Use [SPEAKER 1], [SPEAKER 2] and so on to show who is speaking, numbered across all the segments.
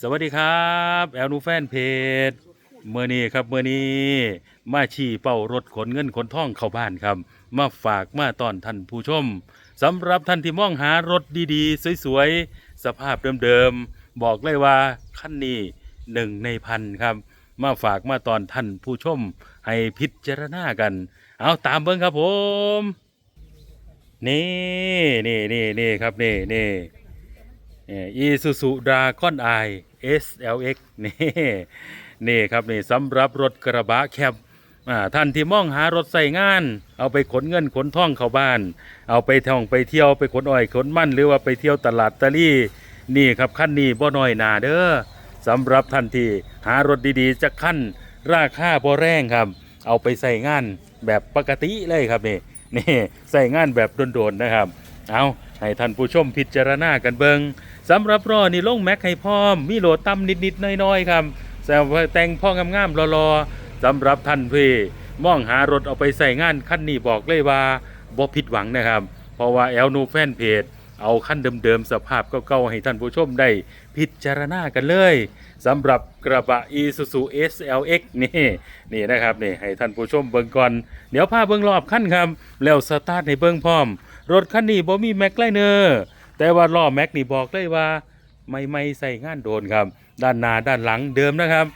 [SPEAKER 1] สวัสดีครับแอลนูแฟนเพจเมื่อนี้ครับเมื่อนี้มาชี้เป้ารถขนเงินขนทองเข้าบ้านครับ มาฝากมาตอนท่านผู้ชมสำหรับท่านที่มองหารถดีๆ สวยๆ สภาพเดิมๆ บอกเลยว่าคันนี้หนึ่งในพันครับ มาฝากมาตอนท่านผู้ชม ให้พิจารณากัน เอาตามเบิ้งครับผม นี่นี่นี่นี่ครับนี่นี่ อีซูซูดราก้อนไอ SLX นี่นี่ครับนี่สำหรับรถกระบะแคบท่านที่มองหารถใส่งาน เอาไปขนเงินขนท่องเข้าบ้าน เอาไปท่องไปเที่ยวไปขนอ้อยขนมันหรือว่าไปเที่ยวตลาดตะลี่นี่ครับขั้นนี้บ่น้อยหนาเด้อสำหรับท่านที่หารถดีๆจะขั้นราคาบ่แรงครับ เอาไปใส่งานแบบปกติเลยครับนี่นี่ใส่งานแบบโดนๆนะครับ เอาให้ท่านผู้ชมพิจารณากันเบิง สำหรับรอนี่ลงแม็กให้พร้อม มีโหลดต่ำนิดๆน้อยๆครับแซวแต่งพ่องามๆรอๆสำหรับท่านพี่มองหารถเอาไปใส่งานคันนี้บอกเลยว่าบ่ผิดหวังนะครับ เพราะว่าแอลนูแฟนเพจเอาขั้นเดิมๆสภาพเก่าๆให้ท่านผู้ชมได้พิจารณากันเลยสำหรับกระบะ Isuzu SLX นี่นี่นะครับนี่ให้ท่านผู้ชมเบิ่งก่อน เดี๋ยวพาเบิ่งรอบขั้นครับ แล้วสตาร์ทให้เบิ่งพร้อม รถคันนี้บ่มีแม็กไลเนอร์ แต่ว่าล้อแม็กนี่บอกเลยว่าไม่ไม่ใส่งานโดนครับ ด้านหน้าด้านหลังเดิมนะครับ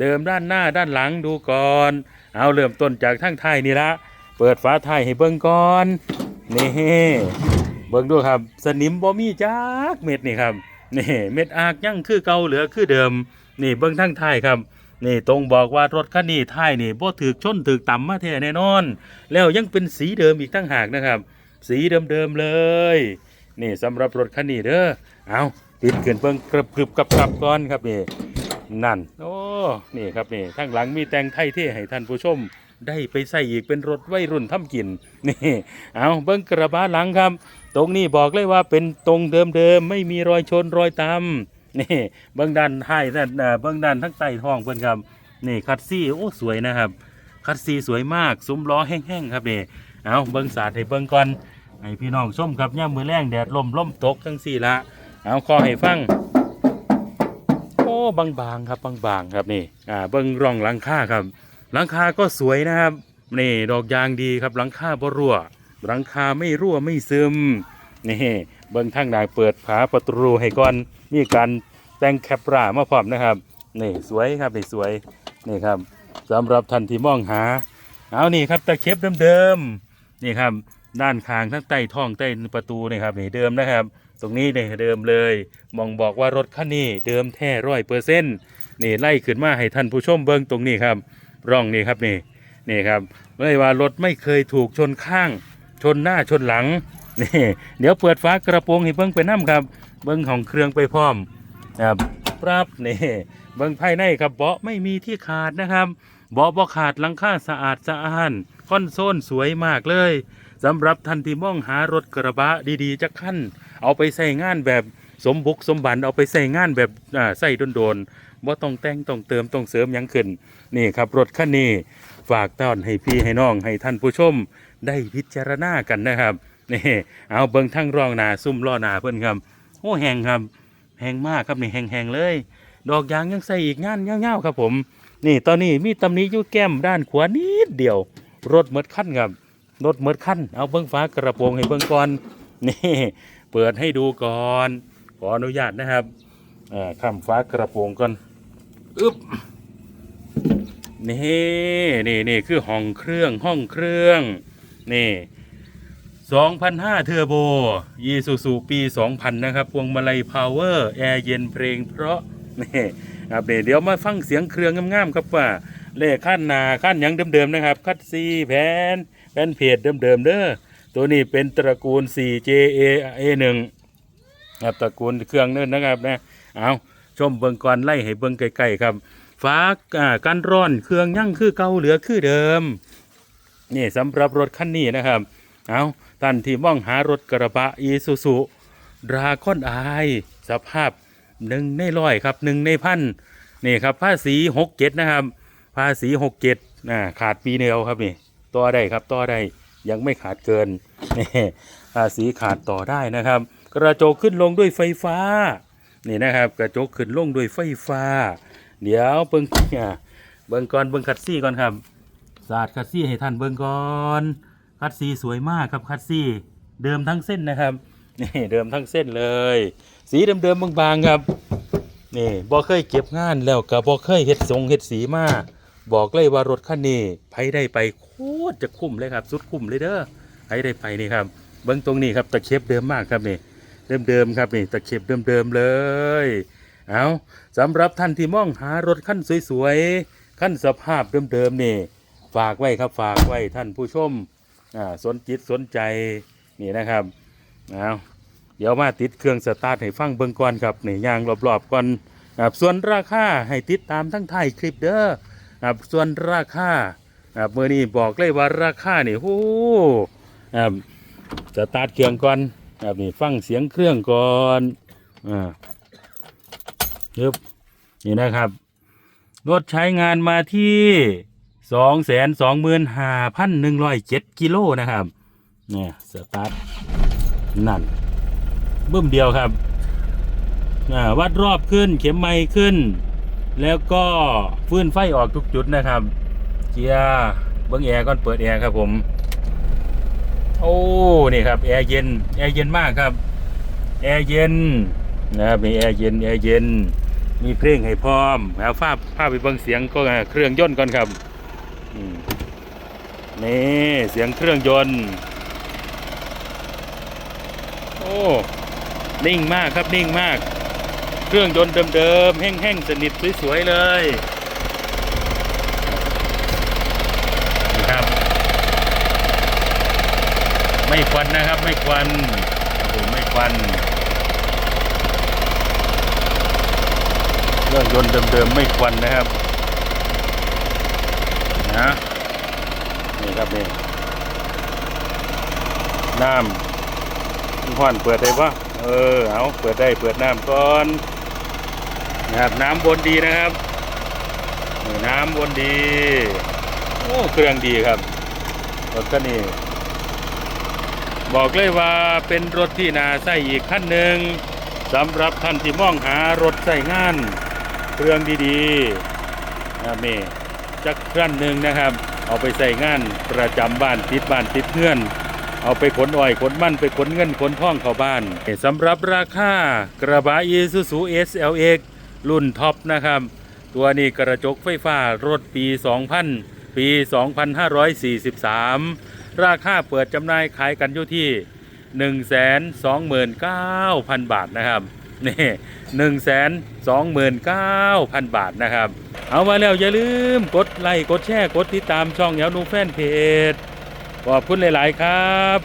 [SPEAKER 1] เดิมด้านหน้าด้านหลังดูก่อน เอาเริ่มต้นจากทั้งไทยนี่ละเปิดฝาไทยให้เบิ่งก่อนนี่เบิ่งดูครับ สนิมบ่มีจักเม็ดนี่ครับนี่เม็ดอากยังคือเก่าเหลือคือเดิม นี่เบิ่งทั้งไทยครับนี่ตรงบอกว่ารถคันนี้ท้ายนี่บ่ถึกชนถึกต่ำมาแท้แน่นอน แล้วยังเป็นสีเดิมอีกตั้งหากนะครับ สีเดิมๆเลย นี่สำหรับรถคันนี้เด้อเอาปิดเกินเบิ่งกรึบกรึบกับกับก่อนครับนี่นั่นโอ้นี่ครับนี่ข้งหลังมีแต่งไทยเท่ให้ท่านผู้ชมได้ไปใส่อีกเป็นรถวัยรุ่นทำกินนี่เอาเบิ่งกระบะหลังครับ ตรงนี้บอกเลยว่าเป็นตรงเดิมๆไม่มีรอยชนรอยตำนี่เบื้องด้านท้ายนั่นเบื้องด้านทั้งใต้ท้องเพิ่นครับนี่คัดซี่โอ้สวยนะครับ คัดซี่สวยมากซุ้มล้อแห้งๆครับนี่เอาเบิ้องสาดให้เบิ้องก่อน ให้พี่น้องส้มครับย่ามมือแรงแดดลมล่มตกทั้งสี่ละเอาคอให้ฟังโอ้บางๆครับบางๆครับนี่อ่าเบิ้งร่องหลังคาครับ หลังคาก็สวยนะครับนี่ดอกยางดีครับหลังคาบ่รั่ว หลังคาไม่รั่วไม่ซึมนี่เบิ้งทางหนายเปิดผาประตูให้ก่อนมีการแต่งแคปรามาพร้อมนะครับนี่สวยครับนี่สวยนี่ครับสำหรับท่านที่มองหา เอานี่ครับตะเข็บเดิมๆนี่ครับ ด้านข้างทั้งใต้ท้องใต้ประตูนี่ครับนี่เดิมนะครับ ตรงนี้เนี่ยเดิมเลยมองบอกว่ารถคันนี้เดิมแท้ร้อยเปอร์เซ็นต์นี่ไล่ขึ้นมาให้ท่านผู้ชมเบิ้งตรงนี้ครับร่องนี่ครับนี่นี่ครับไม่ว่ารถไม่เคยถูกชนข้าง ชนหน้าชนหลังนี่เดี๋ยวเปิดฝากระโปรงให้เบิ้งไปน้ำครับ เบิ้งของเครื่องไปพร้อมครับปรับนี่เบิ้งภายในครับเบาะไม่มีที่ขาดนะครับเบาะบ่ขาดหลังคาสะอาดสะอ้านคอนโซลสวยมากเลย สำหรับท่านที่มองหารถกระบะดีๆจักขั้นเอาไปใส่งานแบบสมบุกสมบันเอาไปใส่งานแบบอ่าใส่โดนๆบ่าต้องแต่งต้องเติมต้องเสริมยังขึ้น นี่ครับรถคันนี้ฝากต้อนให้พี่ให้น้องให้ท่านผู้ชมได้พิจารณากันนะครับนี่เอาเบิ่งทั้งรองนาซุ่มล้อนาเพิ่อนครับโอ้แหงครับแหงมากครับนี่แหงๆเลย ดอกยางยังใส่อีกงานเงาวๆครับผม นี่ตอนนี้มีตำหนิอยู่แก้มด้านขวานิดเดียว รถเมดขั้นครับ รถเมดขั้นเอาเบิ้งฟ้ากระโปรงให้เบิ้งก่อนนี่เปิดให้ดูก่อน ขออนุญาตนะครับข้ามฟ้ากระโปรงก่อนอึ๊บนี่นี่นี่คือห้องเครื่องห้องเครื่องนี่2,005เทอร์โบยีซูซูปี 2000 นะครับ พวงมาลัยพาวเวอร์ แอร์เย็นเพลงเพราะนี่ครับเดี๋ยวมาฟังเสียงเครื่องงามๆครับว่า เลขขั้นหนาขั้นยังเดิมๆนะครับคัดซีแผนแผนเพจเดิมๆเด้อตัวนี้เป็นตระกูล 4JA A1 ครับตระกูลเครื่องเนั่นนะครับนะเอาชมเบิ่งก่อนไล่ให้เบิ่งใกลๆครับฟ้าอ่ากันร้อนเครื่องยั่งคือเก่าเหลือคือเดิมนี่สำหรับรถคันนี้นะครับ เอาท่านที่มองหารถกระบะอีซูซูดราก้อนไอสภาพหนึ่งในร้อยครับหนึ่งในพันนี่ครับภาษีหกเจ็ดนะครับาษีหกเจ็ดอ่าขาดปีเดียวครับนี่ต่อได้ครับต่อได้ยังไม่ขาดเกินนี่ภาษีขาดต่อได้นะครับ กระจกขึ้นลงด้วยไฟฟ้านี่นะครับ กระจกขึ้นลงด้วยไฟฟ้า เดี๋ยวเบิ่งอ่าเบิ่งก่อนเบิ่งคัดซี่ก่อนครับสาดคัดซี่ให้ท่านเบิ่งก่อนคัดซี่สวยมากครับคัดซี่เดิมทั้งเส้นนะครับนี่เดิมทั้งเส้นเลย สีเดิมๆบางๆครับนี่บ่เคยเก็บงานแล้วก็บ่เคยเฮ็ดทรงเฮ็ดสีมา บอกเลยว่ารถคันนี้ไผได้ไปโคตรจะคุ้มเลยครับ สุดคุ้มเลยเด้อไผได้ไปนี่ครับเบิ้งตรงนี้ครับตะเข็บเดิมมากครับนี่เดิมๆครับนี่ตะเข็บเดิมๆเลย เอาสำหรับท่านที่มองหารถคันสวยๆคันสภาพเดิมๆนี่ ฝากไว้ครับฝากไว้ท่านผู้ชมอ่าสนจิตสนใจนี่นะครับเอาเดี๋ยวมาติดเครื่องสตาร์ทให้ฟังเบิ่งก่อนครับนี่ยางรอบๆก่อนครับส่วนราคาให้ติดตามทั้งไทยคลิปเด้อ ครับส่วนราคาครับเมื่อนี้บอกเลยว่าราคานี่โอ้โหครับสตาร์ทเครื่องก่อนครับนี่ฟังเสียงเครื่องก่อนอ่ายึบนี่นะครับ รถใช้งานมาที่สองแสนสองหมื่นห้าพันหนึ่งร้อยเจ็ดกิโลนะครับเนี่ยสตาร์ทนั่นบึ้มเดียวครับอ่าวัดรอบขึ้นเข็มไม้ขึ้น แล้วก็ฟื้นไฟออกทุกจุดนะครับ เกียร์เบิ้งแอร์ก่อนเปิดแอร์ครับผม โอ้นี่ครับแอร์เย็นแอร์เย็นมากครับแอร์เย็นนะครับมีแอร์เย็นแอร์เย็นมีเพลงให้พร้อมเอาฟ้าฟ้าไปเบิ่งเสียงก็เครื่องยนต์ก่อนครับนี่เสียงเครื่องยนต์โอ้นิ่งมากครับนิ่งมาก เครื่องยนต์เดิมๆแห้งๆสนิทสวยๆเลยนี่ครับ ไม่ควันนะครับ ไม่ควันครับผมไม่ควันเครื่องยนต์เดิมๆไม่ควันนะครับนะนี่ครับนี่น้ำคุณพ่อนเปิดได้ปะเออ เอา เปิดได้ เปิดน้ำก่อน นะครับน้ำวนดีนะครับน้ำวนดีโอ้เครื่องดีครับรถก็นี่บอกเลยว่าเป็นรถที่นาใส่อีกขั้นหนึ่งสำหรับท่านที่มองหารถใส่งานเครื่องดีๆนะครับนี่จักครั้นหนึ่งนะครับ เอาไปใส่งานประจำบ้านติดบ้านติดเงื่อน เอาไปขนอ้อยขนมั่นไปขนเงินขนทองเข้าบ้านสำหรับราคากระบะ Isuzu SLX รุ่นท็อปนะครับ ตัวนี้กระจกไฟฟ้ารถปี 2000 ปี 2543 ราคาเปิดจำหน่ายขายกันอยู่ที่ 129,000 บาทนะครับนี่129,000บาทนะครับ เอามาแล้วอย่าลืมกดไลค์กดแชร์กดติดตามช่องเหยวนูแฟนเพจขอบคุณหลาย ๆ ครับ